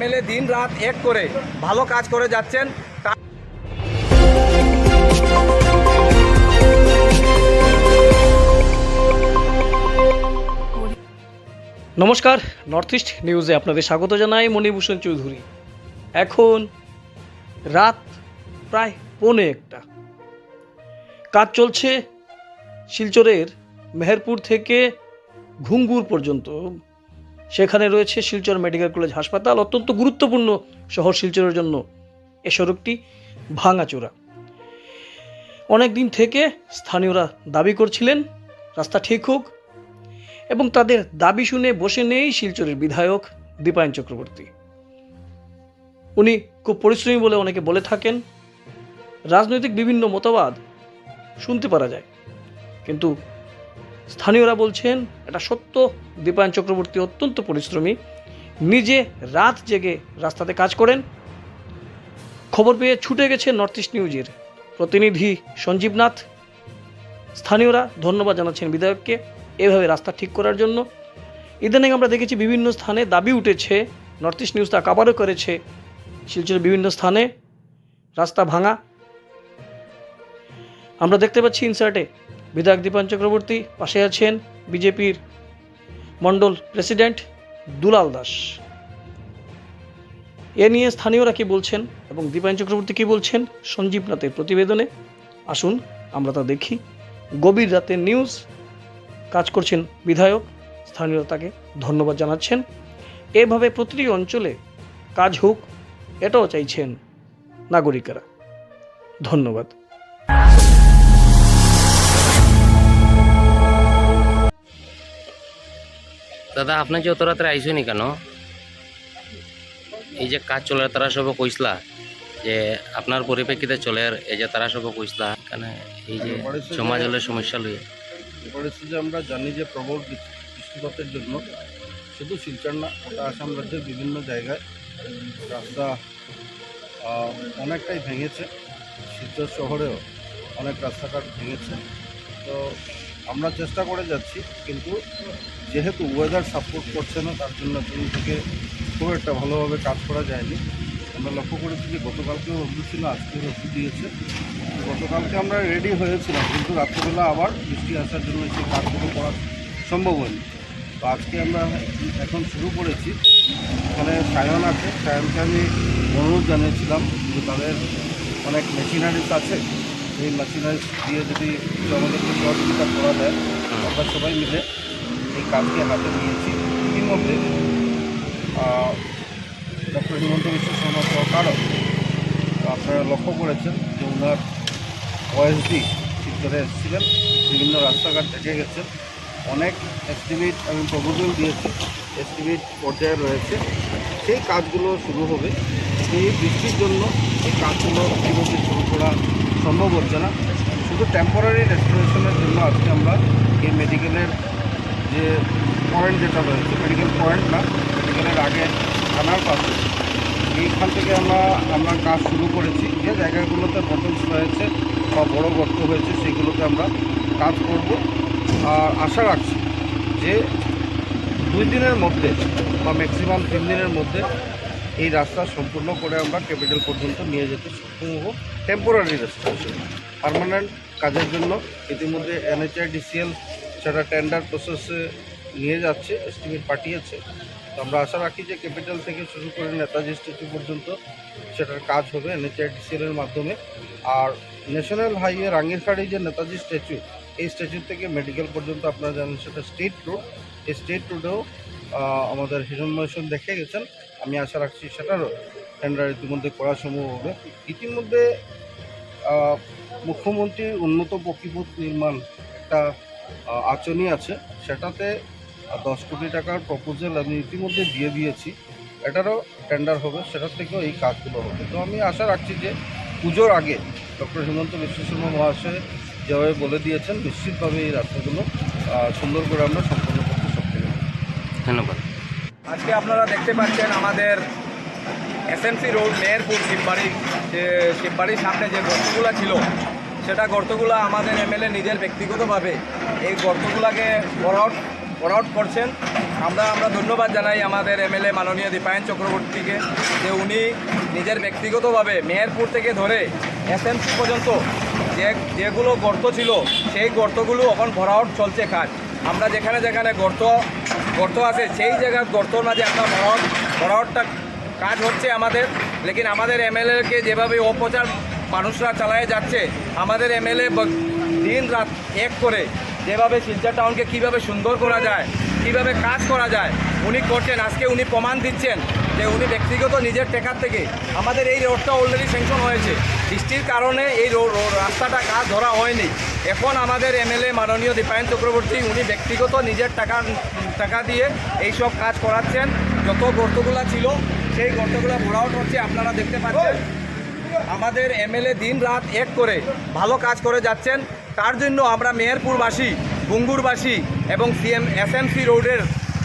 MLA দিন রাত এক করে ভালো কাজ করে যাচ্ছেন। নমস্কার নর্থ ইস্ট নিউজে আপনাদের স্বাগত জানাই মণিভূষণ চৌধুরী। এখন রাত প্রায় পৌনে একটা। কাজ চলছে শিলচরের মেহেরপুর থেকে ঘুঙ্গুর পর্যন্ত। সেখানে রয়েছে শিলচর মেডিকেল কলেজ হাসপাতাল, অত্যন্ত গুরুত্বপূর্ণ শহর শিলচরের জন্য। এ সড়কটি ভাঙাচোরা। অনেক দিন থেকে স্থানীয়রা দাবি করছিলেন, রাস্তা ঠিক হোক এবং তাদের দাবি শুনে বসে নেই শিলচরের বিধায়ক দীপায়ন চক্রবর্তী। উনি খুব পরিশ্রমী বলে অনেকে বলে থাকেন, রাজনৈতিক বিভিন্ন মতবাদ শুনতে পারা যায়। কিন্তু স্থানীয়রা বলছেন, এটা সত্য, দীপায়ন চক্রবর্তী অত্যন্ত পরিশ্রমী, নিজে রাত জেগে রাস্তাতে কাজ করেন। খবর পেয়ে ছুটে গেছে নর্থ ইস্ট নিউজের প্রতিনিধি সঞ্জীব নাথ। স্থানীয়রা ধন্যবাদ জানাচ্ছেন বিধায়ককে এভাবে রাস্তা ঠিক করার জন্য। ইদানিং আমরা দেখেছি বিভিন্ন স্থানে দাবি উঠেছে, নর্থ ইস্ট নিউজ তা কাবারও করেছে, শিলচরের বিভিন্ন স্থানে রাস্তা ভাঙা। আমরা দেখতে পাচ্ছি ইনসার্টে বিধায়ক দীপান চক্রবর্তী পাশে আছেন বিজেপির মণ্ডল প্রেসিডেন্ট দুলাল দাস। এ নিয়ে স্থানীয়রা কি বলছেন এবং দীপায়ন চক্রবর্তী কি বলছেন সঞ্জীব নাথের প্রতিবেদনে? আসুন, আমরা তা দেখি। গভীর রাতে নিউজ, কাজ করছেন বিধায়ক। স্থানীয়রা তাকে ধন্যবাদ জানাচ্ছেন। এভাবে প্রতিটি অঞ্চলে কাজ হোক, এটাও চাইছেন নাগরিকেরা। ধন্যবাদ। দাদা আপনি যে অত রাত্রে আইসনি কেন? এই যে কাজ চলে তারা সব কইসলা যে আপনার পরিপ্রেক্ষিতে চলে আর এই যে তারা সব কইসলা এখানে এই যে সমাজ হলে সমস্যা লইয়ে যে আমরা জানি যে প্রবল বৃষ্টি- বৃষ্টিপাতের জন্য শুধু শিলচর না গোটা আসাম রাজ্যের বিভিন্ন জায়গায় রাস্তা অনেকটাই ভেঙেছে। শিলচর শহরেও অনেক রাস্তাঘাট ভেঙেছে। তো আমরা চেষ্টা করে যাচ্ছি, কিন্তু যেহেতু ওয়েদার সাপোর্ট করছে না, তার জন্য দিন থেকে খুব একটা ভালোভাবে কাজ করা যায়নি। আমরা লক্ষ্য করেছি যে গতকালকেও রোদ্দু ছিল, আজকেও রোদ্দু দিয়েছে। গতকালকে আমরা রেডি হয়েছিলাম, কিন্তু রাত্রিবেলা আবার বৃষ্টি আসার জন্য সেই কাজগুলো করা সম্ভব হয়নি। তো আজকে আমরা এখন শুরু করেছি। এখানে সায়ন আছে, সায়নকে আমি অনুরোধ জানিয়েছিলাম যে তাদের অনেক মেশিনারিজ আছে এই মেশিনারিজ দিয়ে যদি আমাদেরকে সহযোগিতা করা যায় আমরা সবাই মিলে এই কাজকে হাতে নিয়েছি। ইতিমধ্যে ডক্টর হিমন্ত বিশ্ব শর্মা সরকারও আপনারা লক্ষ্য করেছেন যে ওনার ওএসডি চিত্রে এসেছিলেন বিভিন্ন রাস্তাঘাট দেখে গেছেন অনেক এস্টিমেট আমি প্রপোজাল দিয়েছি এস্টিমেট পর্যায়ে রয়েছে। সেই কাজগুলো শুরু হবে। এই বৃষ্টির জন্য এই কাজগুলো ইতিমধ্যে শুরু করা সম্ভব হচ্ছে না। শুধু টেম্পোরারি রেস্টোরেশনের জন্য আজকে আমরা এই মেডিকেলের যে পয়েন্ট যেটা রয়েছে মেডিকেল পয়েন্ট না মেডিকেলের আগে থানার পাশে, এইখান থেকে আমরা আমরা কাজ শুরু করেছি। যে জায়গাগুলোতে বটলস রয়েছে বা বড় গর্ত হয়েছে, সেগুলোতে আমরা কাজ করব। আর আশা রাখছি যে দুই দিনের মধ্যে বা ম্যাক্সিমাম তিন দিনের মধ্যে এই রাস্তা সম্পূর্ণ করে আমরা ক্যাপিটাল পর্যন্ত নিয়ে যেতে সক্ষম হব টেম্পোরারি রেস্টোরেশন পার্মানেন্ট কাজের জন্য ইতিমধ্যে এনএচআইডিসিএল সেটা টেন্ডার প্রসেসে নিয়ে যাচ্ছে এস্টিমেট পাঠিয়েছে। তো আমরা আশা রাখি যে ক্যাপিটাল থেকে শুরু করে নেতাজি স্ট্যাচু পর্যন্ত সেটার কাজ হবে এনএচআইডিসিএল এর মাধ্যমে। আর ন্যাশনাল হাইওয়ে রাঙ্গিরখাড়ি যে নেতাজি স্ট্যাচু এই স্ট্যাচু থেকে মেডিকেল পর্যন্ত আপনারা জানেন সেটা স্টেট রোড এই স্টেট রোডেও আমাদের হিরণময় সেন দেখে গেছেন। আমি আশা রাখছি সেটারও টেন্ডার ইতিমধ্যে করা সম্ভব হবে। ইতিমধ্যে মুখ্যমন্ত্রীর উন্নত পক্ষীপথ নির্মাণ একটা আঁচনি আছে। সেটাতে দশ কোটি টাকার প্রপোজাল আমি ইতিমধ্যে দিয়ে দিয়েছি। এটারও টেন্ডার হবে, সেটার থেকেও এই কাজগুলো হবে। তো আমি আশা রাখছি যে পুজোর আগে ডক্টর হিমন্ত বিশ্ব শর্মা মহাশয় যেভাবে বলে দিয়েছেন, নিশ্চিতভাবে এই রাস্তাগুলো সুন্দর করে আমরা সম্পন্ন করতে সক্ষম ধন্যবাদ। আজকে আপনারা দেখতে পাচ্ছেন আমাদের এসএমসি রোড মেহেরপুর, শিববাড়ি। যে শিববাড়ির সামনে যে গর্তগুলো ছিল, সেটা গর্তগুলো আমাদের এমএলএ নিজের ব্যক্তিগতভাবে এই গর্তগুলাকে ভরাট ভরাট করছেন। আমরা আমরা ধন্যবাদ জানাই আমাদের এমএলএ মাননীয় দীপায়ন চক্রবর্তীকে যে উনি নিজের ব্যক্তিগতভাবে মেহেরপুর থেকে ধরে এসএমসি পর্যন্ত যে, যেগুলো গর্ত ছিল, সেই গর্তগুলো এখন ভরাট চলছে কাজ। আমরা যেখানে যেখানে গর্ত গর্ত আছে, সেই জায়গার গর্তর মাঝে একটা ভরাট ভরাটটা কাজ হচ্ছে আমাদের। লেকিন আমাদের এমএলএকে যেভাবে অপচার মানুষরা চালায় যাচ্ছে, আমাদের এমএলএ দিন রাত এক করে যেভাবে শিলচর টাউনকে কীভাবে সুন্দর করা যায়, কীভাবে কাজ করা যায়, উনি করছেন, আজকে উনি প্রমাণ দিচ্ছেন। যে উনি ব্যক্তিগত নিজের টেকার থেকে আমাদের এই রোডটা অলরেডি স্যাংশন হয়েছে। বৃষ্টির কারণে এই রাস্তাটা কাজ ধরা হয়নি। এখন আমাদের এমএলএ মাননীয় দীপায়ন চক্রবর্তী উনি ব্যক্তিগত নিজের টাকা টাকা দিয়ে এই সব কাজ করাচ্ছেন। যত গর্তগুলা ছিল, সেই গর্তগুলো ভরাউট হচ্ছে, আপনারা দেখতে পাচ্ছেন। আমাদের এমএলএ দিন রাত এক করে ভালো কাজ করে যাচ্ছেন। তার জন্য আমরা মেহেরপুরবাসী, গুঙ্গুরবাসী এবং সিএম, এসএমসি রোডের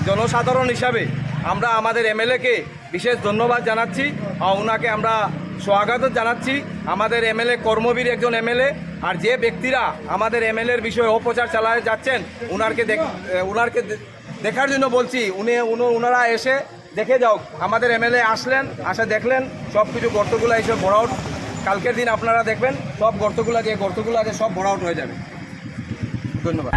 জনসাধারণ হিসাবে আমরা আমাদের এমএলএকে বিশেষ ধন্যবাদ জানাচ্ছি। ওনাকে আমরা স্বাগত জানাচ্ছি। আমাদের এমএলএ কর্মবীর একজন এমএলএ, আর যে ব্যক্তিরা আমাদের এমএলএর বিষয়ে অপচার চালায় যাচ্ছেন, উনারকে দেখ ওনারকে দেখার জন্য বলছি, উনি, উনি- ওনারা এসে দেখে যাও, আমাদের এমএলএ আসলেন, আসে দেখলেন, সব কিছু গর্তগুলো এসে ভরা আউট। কালকের দিন আপনারা দেখবেন, সব গর্তগুলো যে গর্তগুলো আছে, সব ভরা আউট হয়ে যাবে। ধন্যবাদ।